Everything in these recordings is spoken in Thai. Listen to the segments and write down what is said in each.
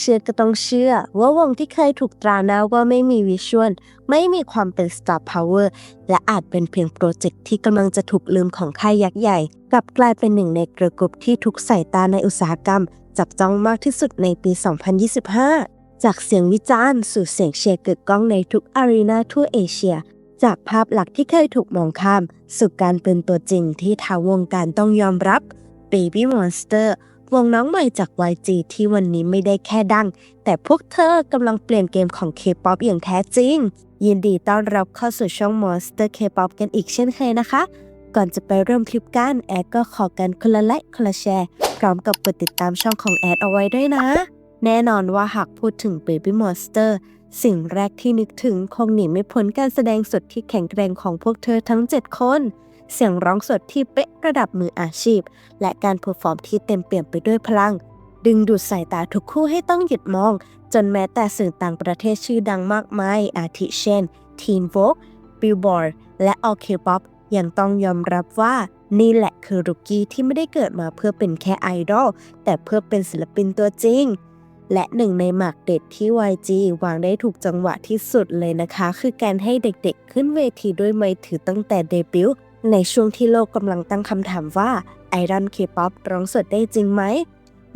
เชื่อก็ต้องเชื่อ ว่าวงที่เคยถูกตราหน้าว่าไม่มีวิชวลไม่มีความเป็น Star Power และอาจเป็นเพียงโปรเจกต์ที่กำลังจะถูกลืมของค่ายยักษ์ใหญ่ กลับกลายเป็นหนึ่งในกระกบที่ทุกสายตาในอุตสาหกรรม จับจ้องมากที่สุดในปี 2025 จากเสียงวิจารณ์สู่เสียงเชียร์กึกก้องในทุกอารีนาทั่วเอเชีย จากภาพหลักที่เคยถูกมองข้าม สู่การเป็นตัวจริงที่ทาวงการต้องยอมรับ Baby Monster วงน้องใหม่จาก YG ที่วันนี้ไม่ได้แค่ดัง แต่พวกเธอกำลังเปลี่ยนเกมของ K-POP อย่างแท้จริง ยินดีต้อนรับเข้าสู่ช่อง Monster K-POP กันอีกเช่นเคยนะคะ ก่อนจะไปเริ่มคลิปกัน แอดก็ขอกันคนละไลค์คนละแชร์พร้อมกับกดติดตามช่องของแอดเอาไว้ด้วยนะ แน่นอนว่าหากพูดถึง Baby Monster สิ่งแรกที่นึกถึงคงหนีไม่พ้นการแสดงสดที่แข็งแกร่งของพวกเธอทั้ง 7 คน เสียงร้องสดที่เป๊ะระดับมืออาชีพ และการเพอร์ฟอร์มที่เต็มเปี่ยมไปด้วยพลัง ดึงดูดสายตาทุกคู่ให้ต้องหยุดมอง จนแม้แต่สื่อต่างประเทศชื่อดังมากมาย อาทิเช่น Teen Vogue Billboard และ All K-pop ยังต้องยอมรับว่านี่แหละคือรุกกี้ที่ไม่ได้เกิดมาเพื่อเป็นแค่ไอดอลแต่เพื่อเป็นศิลปินตัวจริง และหนึ่งในหมากเด็ดที่ YG วางได้ถูกจังหวะที่สุดเลยนะคะ คือการให้เด็กๆขึ้นเวทีด้วยไมค์ถือตั้งแต่เดบิวต์ ในช่วงที่โลกกำลังตั้งคำถามว่าไอรอนเคป๊อปร้องสดได้จริงไหม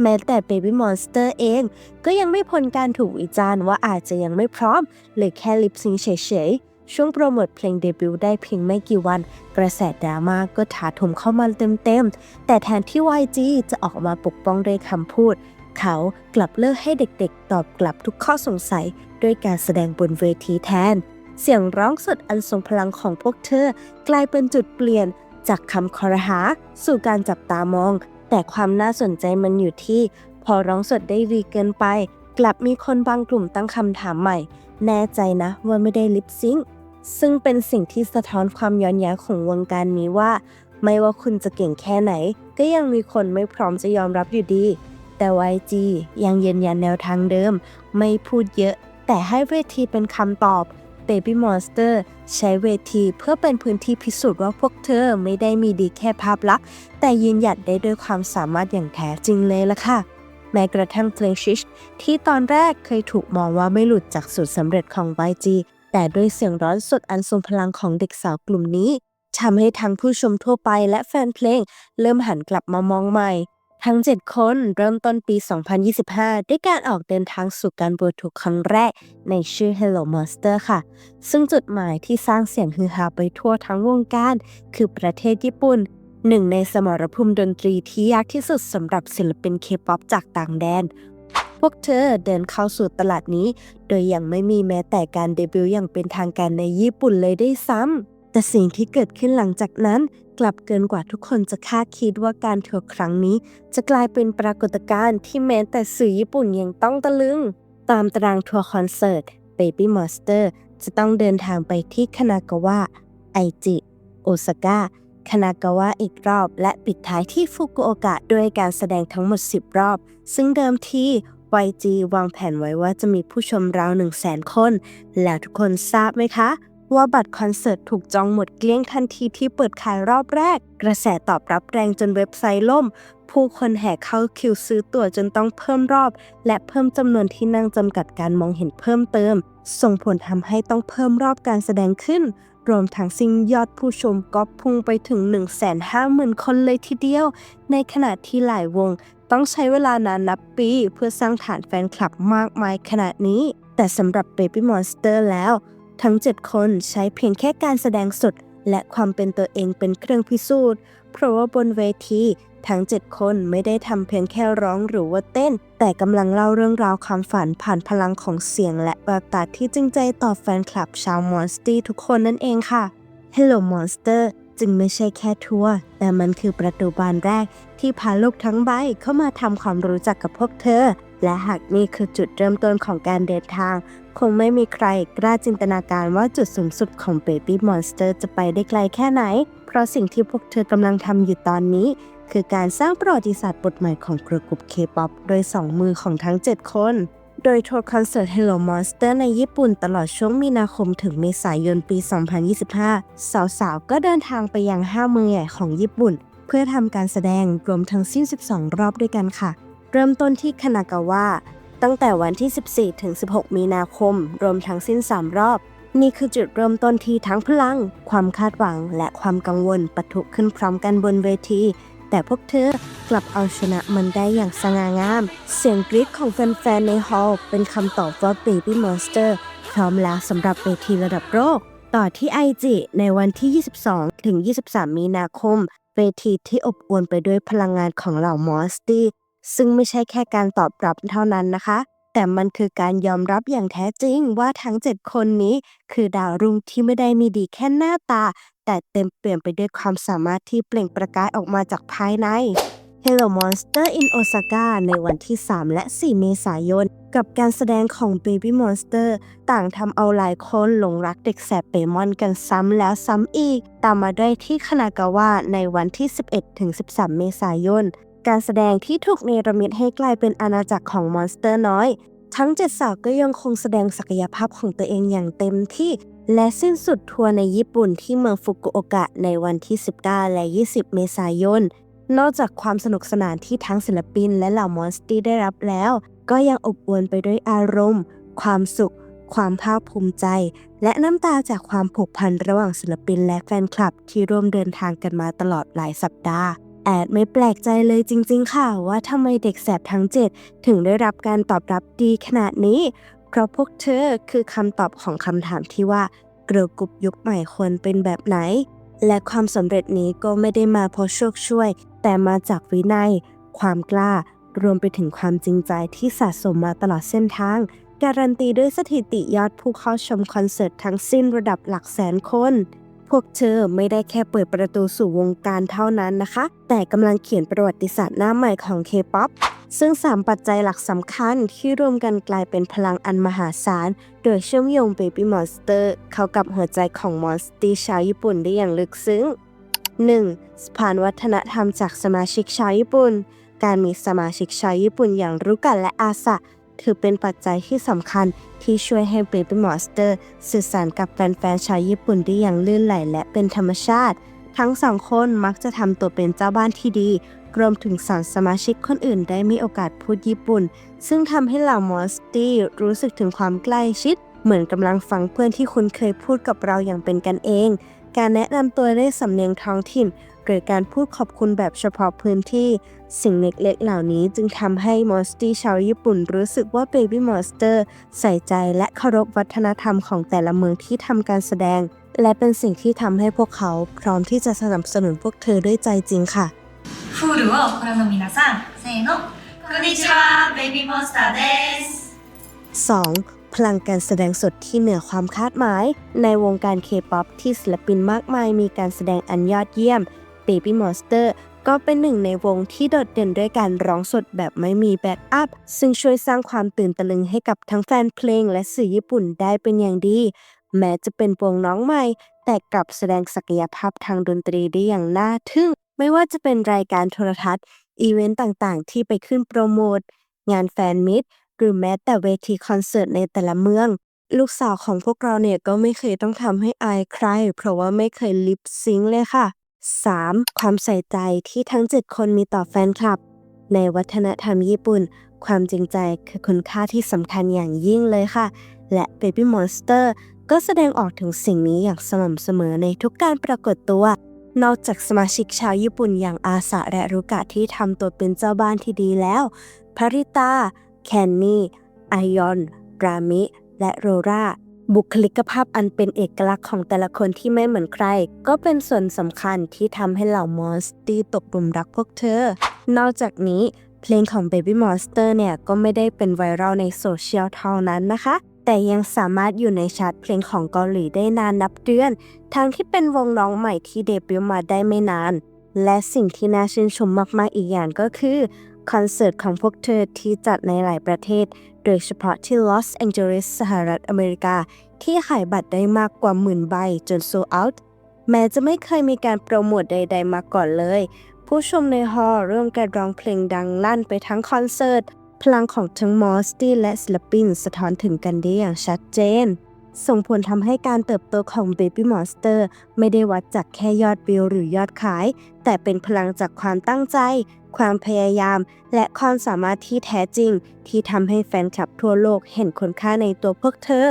แม้แต่ Baby Monster เอง ก็ยังไม่พ้นการถูกวิจารณ์ว่าอาจจะยังไม่พร้อมหรือแค่ลิปซิงเฉยๆ ช่วงโปรโมทเพลงเดบิวต์ได้เพียงไม่กี่วัน กระแสดราม่าก็ถาถมเข้ามาเต็มๆ แต่แทนที่ YG จะออกมาปกป้องด้วยคำพูด เขากลับเลือกให้เด็กๆ ตอบกลับทุกข้อสงสัย ด้วยการแสดงบนเวทีแทน เสียงร้องสดอันทรงพลังของพวกเธอ กลายเป็นจุดเปลี่ยนจากคำคอรหา สู่การจับตามอง แต่ความน่าสนใจมันอยู่ที่ พอร้องสดได้ดีเกินไป กลับมีคนบางกลุ่มตั้งคำถามใหม่ แน่ใจนะว่าไม่ได้ลิปซิงค์ซึ่งเป็นสิ่งที่สะท้อนความย้อนแย้งของวงการนี้ว่า ไม่ว่าคุณจะเก่งแค่ไหน ก็ยังมีคนไม่พร้อมจะยอมรับอยู่ดี แต่ YG ยังยืนยันแนวทางเดิม ไม่พูดเยอะ แต่ให้เวทีเป็นคำตอบ Baby Monster ใช้เวทีเพื่อเป็นพื้นที่พิสูจน์ว่าพวกเธอไม่ได้มีดีแค่ภาพลักษณ์ แต่ยืนหยัดได้ด้วยความสามารถอย่างแท้จริงเลยล่ะค่ะ แม้กระทั่งเพลงชิชที่ตอนแรกเคยถูกมองว่าไม่หลุดจากสูตรสำเร็จของ YG แต่ด้วยเสียงร้อนสดอันทรงพลังของเด็กสาวกลุ่มนี้ทำให้ทั้งผู้ชมทั่วไปและแฟนเพลง เริ่มหันกลับมามองใหม่ ทั้ง 7 คนเริ่มต้นปี 2025 ด้วยการออกเดินทางสู่การบวทูครั้งแรกในชื่อ Hello Monster ค่ะ ซึ่งจุดหมายที่สร้างเสียงฮือฮาไปทั่วทั้งวงการ คือประเทศญี่ปุ่นหนึ่งในสมรภูมิดนตรีที่ยากที่สุดสำหรับศิลปินเคป๊อปจากต่างแดน พวกเธอเดินเข้าสู่ตลาดนี้ โดยยังไม่มีแม้แต่การเดบิวต์อย่างเป็นทางการในญี่ปุ่นเลยได้ซ้ำ แต่สิ่งที่เกิดขึ้นหลังจากนั้น กลับเกินกว่าทุกคนจะคาดคิดว่าการทัวร์ครั้งนี้ จะกลายเป็นปรากฏการณ์ที่แม้แต่สื่อญี่ปุ่นยังต้องตะลึง ตามตารางทัวร์คอนเสิร์ต Baby Monster จะต้องเดินทางไปที่คานากาวะไอจิโอซาก้าคานากาวะอีกรอบ และปิดท้ายที่ฟุกุโอกะด้วยการแสดงทั้งหมด 10 รอบ ซึ่งเดิมที YG วางแผนไว้ว่าจะมีผู้ชมราว1 0 0 0 0แสนคน แล้วทุกคนทราบไหมคะ ว่าบัตรคอนเสิร์ตถูกจองหมดเกลี้ยงทันทีที่เปิดขายรอบแรก กระแสตอบรับแรงจนเว็บไซต์ล่ม ผู้คนแห่เข้าคิวซื้อตั๋วจนต้องเพิ่มรอบ และเพิ่มจำนวนที่นั่งจำกัดการมองเห็นเพิ่มเติม ส่งผลทำให้ต้องเพิ่มรอบการแสดงขึ้น รวมทั้งสิ้นยอดผู้ชมก็พุ่งไปถึง 150,000 คนเลยทีเดียว ในขณะที่หลายวง ต้องใช้เวลานานนับปี เพื่อสร้างฐานแฟนคลับมากมายขนาดนี้ แต่สำหรับ Baby Monster แล้ว ทั้ง 7 คนใช้เพียงแค่การแสดงสด และความเป็นตัวเองเป็นเครื่องพิสูจน์ เพราะว่าบนเวที ทั้ง 7 คนไม่ได้ทำเพียงแค่ร้องหรือว่าเต้น แต่กำลังเล่าเรื่องราวความฝันผ่านพลังของเสียง และแววตาที่จริงใจต่อแฟนคลับชาวมอนสตี้ทุกคนนั่นเองค่ะ Hello Monster จึงไม่ใช่แค่ทัวร์แต่มันคือประตูบานแรก ที่พาโลกทั้งใบเข้ามาทำความรู้จักกับพวกเธอ และหากนี่คือจุดเริ่มต้นของการเดินทาง คงไม่มีใครกล้าจินตนาการว่าจุดสูงสุดของ Baby Monster จะไปได้ไกลแค่ไหน เพราะสิ่งที่พวกเธอกำลังทำอยู่ตอนนี้ คือการสร้างประวัติศาสตร์บทใหม่ของกระกลุ่ม K-POP โดย2มือของทั้ง 7 คน โดยทัวร์คอนเสิร์ต Hello Monster ในญี่ปุ่นตลอดช่วงมีนาคมถึงเมษายนปี 2025 สาวๆ ก็เดินทางไปยัง5เมืองใหญ่ของญี่ปุ่น เพื่อทำการแสดงรวมทั้งสิ้น 12 รอบด้วยกันค่ะ เริ่มต้นที่คานากาวะ ตั้งแต่วันที่ 14 ถึง 16 มีนาคม รวมทั้งสิ้น 3 รอบ นี่คือจุดเริ่มต้นที่ทั้งพลัง ความคาดหวัง และความกังวลปะทุขึ้นพร้อมกันบนเวที แต่พวกเธอกลับเอาชนะมันได้อย่างสง่างาม เสียงกรี๊ดของแฟนๆ ในฮอลล์เป็นคำตอบว่า Baby Monster พร้อมแล้วสำหรับเวทีระดับโลกต่อที่ไอจิในวันที่ 22 ถึง 23 มีนาคม เวทีที่อบอวลไปด้วยพลังงานของเหล่ามอสตี้ ซึ่งไม่ใช่แค่การตอบรับเท่านั้นนะคะ แต่มันคือการยอมรับอย่างแท้จริงว่าทั้ง 7 คนนี้ คือดาวรุ่งที่ไม่ได้มีดีแค่หน้าตา แต่เต็มเปลี่ยนไปด้วยความสามารถที่เปล่งประกายออกมาจากภายใน Hello Monster in Osaka ในวันที่ 3 และ 4 เมษายน กับการแสดงของ Baby Monster ต่างทำเอาหลายคนหลงรักเด็กแสบเปมอนกันซ้ำแล้วซ้ำอีก ตามมาด้วยที่คานากาวะในวันที่ 11ถึง13 เมษายน การแสดงที่ถูกเนรมิตให้กลายเป็นอาณาจักรของมอนสเตอร์น้อย ทั้งเจ็ดสาวก็ยังคงแสดงศักยภาพของตัวเองอย่างเต็มที่ และสิ้นสุดทัวร์ในญี่ปุ่นที่เมืองฟุกุโอกะในวันที่ 19 และ 20 เมษายน นอกจากความสนุกสนานที่ทั้งศิลปินและเหล่ามอนสตี้ได้รับแล้ว ก็ยังอบอวลไปด้วยอารมณ์ ความสุข ความภาคภูมิใจ และน้ำตาจากความผูกพันระหว่างศิลปินและแฟนคลับที่ร่วมเดินทางกันมาตลอดหลายสัปดาห์ แอดไม่แปลกใจเลยจริงๆ ค่ะว่าทำไมเด็กแสบทั้ง 7 ถึงได้รับการตอบรับดีขนาดนี้ เพราะพวกเธอคือคำตอบของคำถามที่ว่าเกลือกรุ๊ปยุคใหม่ควรเป็นแบบไหน และความสำเร็จนี้ก็ไม่ได้มาเพราะโชคช่วย แต่มาจากวินัย ความกล้ารวมไปถึงความจริงใจที่สะสมมาตลอดเส้นทาง การันตีด้วยสถิติยอดผู้เข้าชมคอนเสิร์ตทั้งสิ้นระดับหลักแสนคน พวกเธอไม่ได้แค่เปิดประตูสู่วงการเท่านั้นนะคะ แต่กำลังเขียนประวัติศาสตร์หน้าใหม่ของ K-POP ซึ่ง 3 ปัจจัยหลักสำคัญที่รวมกันกลายเป็นพลังอันมหาศาล โดยเชื่อมโยง Baby Monster เข้ากับหัวใจของมอนสตีชาวญี่ปุ่นได้อย่างลึกซึ้ง 1. สะพานวัฒนธรรมจากสมาชิกชาวญี่ปุ่น การมีสมาชิกชาวญี่ปุ่นอย่างรุกะและอาสะ ถือเป็นปัจจัยที่สำคัญที่ช่วยให้ Baby Monster สื่อสารกับแฟนๆชาวญี่ปุ่นได้อย่างลื่นไหลและเป็นธรรมชาติ ทั้งสองคนมักจะทำตัวเป็นเจ้าบ้านที่ดี รวมถึงสอนสมาชิกคนอื่นได้มีโอกาสพูดญี่ปุ่น ซึ่งทำให้เหล่ามอสตี้รู้สึกถึงความใกล้ชิด เหมือนกำลังฟังเพื่อนที่คุณเคยพูดกับเราอย่างเป็นกันเอง การแนะนำตัวด้วยสำเนียงท้องถิ่น หรือการพูดขอบคุณแบบเฉพาะพื้นที่ สิ่งเล็กๆ เหล่านี้จึงทำให้มอสตี้ชาวญี่ปุ่นรู้สึกว่า Baby Monster ใส่ใจและเคารพวัฒนธรรมของแต่ละเมืองที่ทำการแสดง และเป็นสิ่งที่ทำให้พวกเขาพร้อมที่จะสนับสนุนพวกเธอด้วยใจจริงค่ะ フールをご覧の皆さん、せーの。こんにちは、ベイビーモンスターです。 2. พลังการแสดงสดที่เหนือความคาดหมาย ในวงการเคป๊อปที่ศิลปินมากมายมีการแสดงอันยอดเยี่ยม Baby Monster ก็เป็นหนึ่งในวงที่โดดเด่นด้วยการร้องสดแบบไม่มีแบ็กอัพ ซึ่งช่วยสร้างความตื่นตะลึงให้กับทั้งแฟนเพลงและสื่อญี่ปุ่นได้เป็นอย่างดี แม้จะเป็นวงน้องใหม่ แต่กลับแสดงศักยภาพทางดนตรีได้อย่างน่าทึ่ง ไม่ว่าจะเป็นรายการโทรทัศน์ อีเวนต์ต่างๆ ที่ไปขึ้นโปรโมท งานแฟนมิตร หรือแม้แต่เวทีคอนเสิร์ตในแต่ละเมือง ลูกสาวของพวกเราเนี่ยก็ไม่เคยต้องทำให้อายใคร เพราะว่าไม่เคยลิปซิงค์เลยค่ะ 3. ความใส่ใจที่ทั้ง 7 คนมีต่อแฟนคลับ ในวัฒนธรรมญี่ปุ่น ความจริงใจคือคุณค่าที่สำคัญอย่างยิ่งเลยค่ะ และ Baby Monster ก็แสดงออกถึงสิ่งนี้อย่างสม่ำเสมอในทุกการปรากฏตัว นอกจากสมาชิกชาวญี่ปุ่นอย่างอาสะและรุกะที่ทำตัวเป็นเจ้าบ้านที่ดีแล้วพริตา แคนนี่ ไอยอน รามิ และโรรา บุคลิกภาพอันเป็นเอกลักษณ์ของแต่ละคนที่ไม่เหมือนใคร ก็เป็นส่วนสำคัญที่ทำให้เหล่ามอนสตี้ตกหลุมรักพวกเธอ นอกจากนี้เพลงของ Baby Monster เนี่ย ก็ไม่ได้เป็นไวรัลในโซเชียลเท่านั้นนะคะ แต่ยังสามารถอยู่ในชาร์ตเพลงของเกาหลีได้นานนับเดือน ทั้งที่เป็นวงน้องใหม่ที่เดบิวต์มาได้ไม่นาน และสิ่งที่น่าชื่นชมมากๆอีกอย่างก็คือ คอนเสิร์ตของพวกเธอที่จัดในหลายประเทศ โดยเฉพาะที่ลอสแองเจลิสสหรัฐอเมริกา ที่ขายบัตรได้มากกว่าหมื่นใบจนโซเอาท์แม้จะไม่เคยมีการโปรโมทใด ๆ มาก่อนเลย ผู้ชมในฮอลล์ร่วมกันร้องเพลงดังลั่นไปทั้งคอนเสิร์ต พลังของทั้งมอสตี้และศิลปินสะท้อนถึงกันได้อย่างชัดเจน ส่งผลทำให้การเติบโตของ Baby Monster ไม่ได้วัดจากแค่ยอดวิวหรือยอดขาย แต่เป็นพลังจากความตั้งใจ ความพยายาม และความสามารถที่แท้จริง ที่ทำให้แฟนคลับทั่วโลกเห็นคุณค่าในตัวพวกเธอ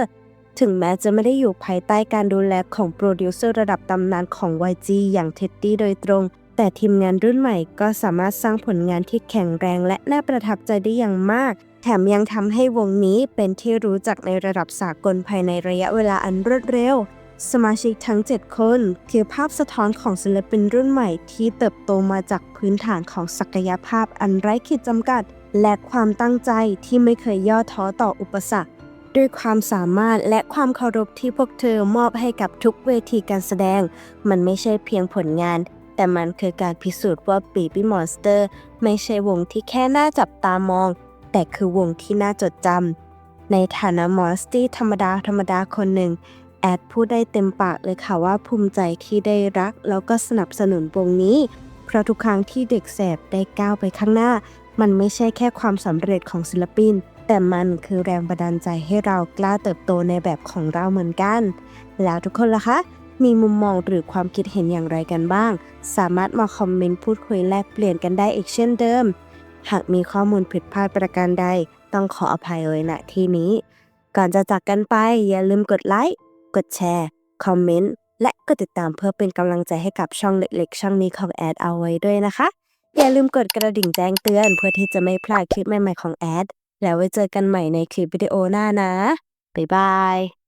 ถึงแม้จะไม่ได้อยู่ภายใต้การดูแลของโปรดิวเซอร์ระดับตำนานของ YG อย่างเท็ดดี้โดยตรง แต่ทีมงานรุ่นใหม่ก็สามารถสร้างผลงานที่แข็งแรงและน่าประทับใจได้อย่างมาก แถมยังทำให้วงนี้เป็นที่รู้จักในระดับสากลภายในระยะเวลาอันรวดเร็ว สมาชิกทั้ง 7 คน คือภาพสะท้อนของศิลปินรุ่นใหม่ที่เติบโตมาจากพื้นฐานของศักยภาพอันไร้ขีดจำกัด และความตั้งใจที่ไม่เคยย่อท้อต่ออุปสรรคด้วยความสามารถและความเคารพที่พวกเธอมอบให้กับทุกเวทีการแสดง มันไม่ใช่เพียงผลงาน แต่มันคือการพิสูจน์ว่า Baby Monster ไม่ใช่วงที่แค่น่าจับตามอง แต่คือวงที่น่าจดจำในฐานะมอสตี้ธรรมดาธรรมดาคนหนึ่ง แอดพูดได้เต็มปากเลยค่ะว่าภูมิใจที่ได้รัก แล้วก็สนับสนุนวงนี้ เพราะทุกครั้งที่เด็กแสบได้ก้าวไปข้างหน้า มันไม่ใช่แค่ความสำเร็จของศิลปิน แต่มันคือแรงบันดาลใจให้เรากล้าเติบโตในแบบของเราเหมือนกัน แล้วทุกคนล่ะคะมีมุมมองหรือความคิดเห็นอย่างไรกันบ้าง สามารถมาคอมเมนต์พูดคุยแลกเปลี่ยนกันได้อีกเช่นเดิม หากมีข้อมูลผิดพลาดประการใด ต้องขออภัยเลยณที่นี้ ก่อนจะจากกันไปอย่าลืมกดไลค์ กดแชร์ คอมเมนต์ และกดติดตามเพื่อเป็นกำลังใจให้กับช่องเล็กๆ ช่องนี้ของแอดเอาไว้ด้วยนะคะ อย่าลืมกดกระดิ่งแจ้งเตือนเพื่อที่จะไม่พลาดคลิปใหม่ๆของแอด แล้วไว้เจอกันใหม่ในคลิปวิดีโอหน้านะ บ๊ายบาย